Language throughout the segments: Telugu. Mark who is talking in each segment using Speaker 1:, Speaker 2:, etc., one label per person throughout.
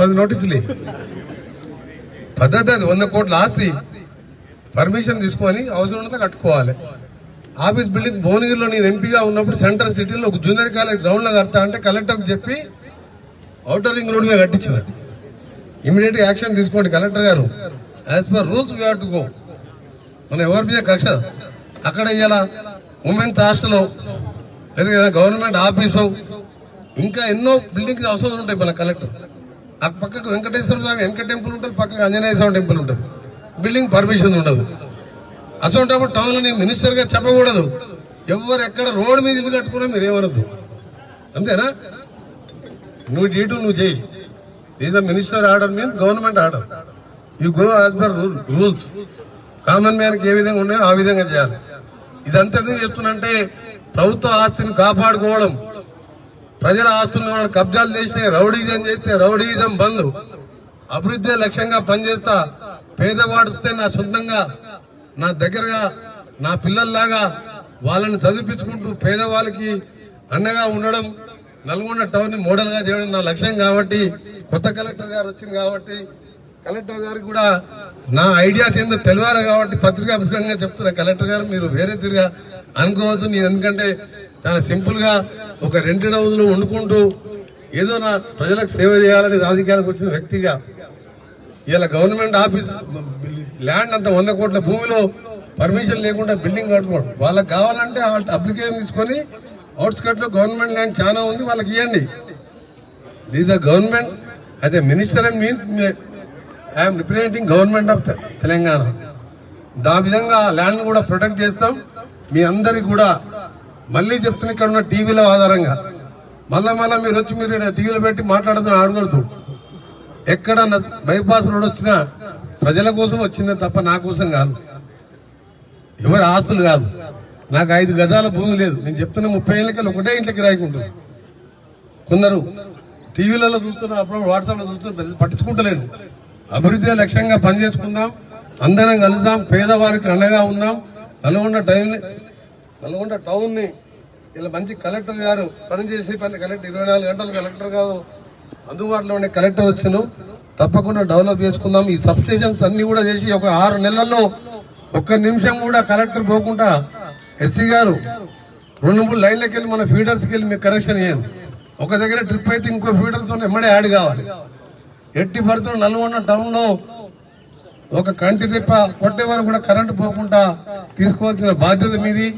Speaker 1: పది నోటీసులు పద్ధతి అది వంద కోట్ల ఆస్తి. పర్మిషన్ తీసుకొని అవసరం ఉన్నంత కట్టుకోవాలి. ఆఫీస్ బిల్డింగ్ భువనగిరిలో నేను ఎంపీగా ఉన్నప్పుడు సెంట్రల్ సిటీలో ఒక జూనియర్ కాలేజ్ గ్రౌండ్లో కడతా అంటే కలెక్టర్కి చెప్పి అవుటర్ రింగ్ రోడ్ మీద కట్టించిన. ఇమీడియట్ యాక్షన్ తీసుకోండి కలెక్టర్ గారు. As per rules we to go మనం ఎవరి మీద కక్ష? అక్కడ ఇలా ఉమెన్స్ హాస్టల్ లేదా గవర్నమెంట్ ఆఫీసు ఇంకా ఎన్నో బిల్డింగ్స్ అవసరం ఉంటాయి మన కలెక్టర్ ఆ పక్కకు వెంకటేశ్వర స్వామి వెంకట టెంపుల్ ఉంటుంది పక్కకు ఆంజనేయ స్వామి టెంపుల్ ఉంటుంది. బిల్డింగ్ పర్మిషన్ ఉండదు. అసలు టౌన్లో నేను మినిస్టర్గా చెప్పకూడదు. ఎవరు ఎక్కడ రోడ్డు మీద ఇల్లు కట్టుకున్నా మీరు ఏమనద్దు. అంతేనా? నువ్వు డీటు నువ్వు చేయి. ఇది minister order mean government order. You go as per rules common మ్యాన్కి ఏ విధంగా ఉన్నాయో ఆ విధంగా చేయాలి. ఇదంతా ఎందుకు చెప్తున్నంటే ప్రభుత్వ ఆస్తిని కాపాడుకోవడం. ప్రజల ఆస్తులను కబ్జాలు చేస్తే రౌడీజం చేస్తే రౌడీజం బంద్. అభివృద్ధి లక్ష్యంగా పనిచేస్తా. పేదవాడు వస్తే నా సొంతంగా నా దగ్గరగా నా పిల్లల్లాగా వాళ్ళని చదివించుకుంటూ పేదవాళ్ళకి అండగా ఉండడం నల్గొండ టౌన్ని మోడల్గా చేయడం నా లక్ష్యం కాబట్టి కొత్త కలెక్టర్ గారు వచ్చింది కాబట్టి కలెక్టర్ గారికి కూడా నా ఐడియాస్ ఏందో తెలియాలి కాబట్టి పత్రికా ముఖ్యంగా చెప్తున్నా. కలెక్టర్ గారు మీరు వేరే తిరిగా అనుకోవచ్చు నేను ఎందుకంటే చాలా సింపుల్గా ఒక రెంటెడ్ హౌస్ వండుకుంటూ ఏదో నా ప్రజలకు సేవ చేయాలని రాజకీయాలకు వచ్చిన వ్యక్తిగా ఇలా గవర్నమెంట్ ఆఫీస్ ల్యాండ్ అంత వంద కోట్ల భూమిలో పర్మిషన్ లేకుండా బిల్డింగ్ కట్టుకోండి వాళ్ళకి కావాలంటే అప్లికేషన్ తీసుకొని అవుట్స్కట్లో గవర్నమెంట్ ల్యాండ్ చాలా ఉంది వాళ్ళకి ఇవ్వండి దీస్ ఆర్ గవర్నమెంట్ అయితే minister and means I'm representing government of Telangana దా విధంగా ల్యాండ్ కూడా ప్రొటెక్ట్ చేస్తాం. మీ అందరికి కూడా మళ్ళీ చెప్తున్న ఇక్కడ ఉన్న టీవీల ఆధారంగా. మళ్ళా మళ్ళా మీరు వచ్చి మీరు టీవీలో పెట్టి మాట్లాడుతున్న అడగలుగుతూ ఎక్కడ బైపాస్ రోడ్ వచ్చినా ప్రజల కోసం వచ్చిందే తప్ప నా కోసం కాదు. ఎవరి ఆస్తులు కాదు. నాకు ఐదు గజాల భూమి లేదు. నేను చెప్తున్న ముప్పై ఏళ్ళకి ఒకటే ఇంట్లోకి రాయకుంటుంది కొందరు టీవీలలో చూస్తున్నారు అప్పుడు వాట్సాప్లో చూస్తున్నా పట్టించుకుంటలేను అభివృద్ధి లక్ష్యంగా పనిచేసుకుందాం అందరం కలుద్దాం పేదవారికి అండగా ఉందాం. నల్గొండ టైం నల్గొండ టౌన్ని ఇలా మంచి కలెక్టర్ గారు పనిచేసి పని కలెక్టర్ ఇరవై నాలుగు గంటలు కలెక్టర్ గారు అందుబాటులో ఉండే కలెక్టర్ వచ్చిన తప్పకుండా డెవలప్ చేసుకుందాం. ఈ సబ్స్టేషన్స్ అన్ని కూడా చేసి ఒక ఆరు నెలల్లో ఒక్క నిమిషం కూడా కలెక్టర్ పోకుండా ఎస్సీ గారు రెండు మూడు లైన్లకి వెళ్ళి మన ఫీడర్స్కి వెళ్ళి మీరు కరెక్షన్ చేయండి. ఒక దగ్గర ట్రిప్ అయితే ఇంకో ఫీడర్తో ఎమ్మడే యాడ్ కావాలి. ఎట్టి పరిస్థితులు నల్గొండ టౌన్లో ఒక కంటి తిప్ప కొట్టే వరకు కూడా కరెంటు పోకుండా తీసుకోవాల్సిన బాధ్యత మీది.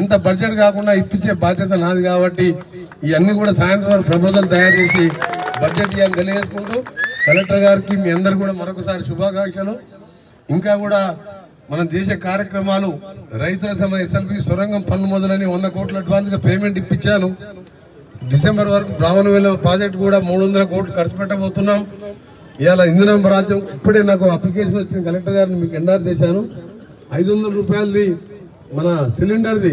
Speaker 1: ఎంత బడ్జెట్ కాకుండా ఇప్పించే బాధ్యత నాది కాబట్టి ఇవన్నీ కూడా సాయంత్రం వరకు ప్రపోజల్ తయారు చేసి బడ్జెట్ ఇవన్నీ తెలియజేసుకుంటూ కలెక్టర్ గారికి మీ అందరు కూడా మరొకసారి శుభాకాంక్షలు. ఇంకా కూడా మనం చేసే కార్యక్రమాలు రైతుల సమ ఎస్ఎల్బి సొరంగం పన్ను మొదలని వంద కోట్ల అడ్వాన్స్గా పేమెంట్ ఇప్పించాను. డిసెంబర్ వరకు బ్రాహ్మణవేల ప్రాజెక్ట్ కూడా మూడు వందల కోట్లు ఖర్చు పెట్టబోతున్నాం. ఇవాళ ఇంధనం రాజ్యం ఇప్పుడే నాకు అప్లికేషన్ వచ్చింది కలెక్టర్ గారిని మీకు ఎండార్ చేశాను. ఐదు వందల రూపాయలది మన సిలిండర్ది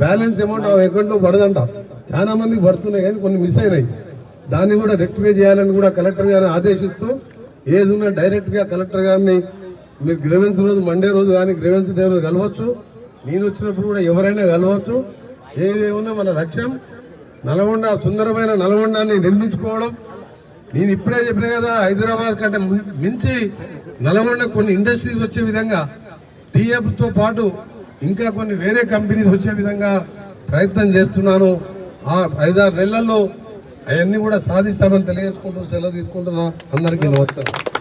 Speaker 1: బ్యాలెన్స్ అమౌంట్ ఆ అకౌంట్లో పడదంట. చాలా మందికి పడుతున్నాయి కానీ కొన్ని మిస్ అయినాయి. దాన్ని కూడా రెక్టిఫై చేయాలని కూడా కలెక్టర్ గారిని ఆదేశిస్తూ ఏది ఉన్నా కలెక్టర్ గారిని మీరు గ్రీవెన్స్ రోజు మండే రోజు కానీ గ్రీవెన్స్ డే రోజు కలవచ్చు. నేను వచ్చినప్పుడు కూడా ఎవరైనా కలవచ్చు. ఏదేమున్నా మన లక్ష్యం నల్గొండ సుందరమైన నల్గొండాన్ని నిర్మించుకోవడం. నేను ఇప్పుడే చెప్పిన కదా హైదరాబాద్ కంటే మించి నల్గొండ కొన్ని ఇండస్ట్రీస్ వచ్చే విధంగా టీఎఫ్ పాటు ఇంకా కొన్ని వేరే కంపెనీస్ వచ్చే విధంగా ప్రయత్నం చేస్తున్నాను. ఆ ఐదారు నెలల్లో అవన్నీ కూడా సాధిస్తామని తెలియజేసుకుంటూ సెలవు తీసుకుంటున్నా. అందరికీ నమస్కారం.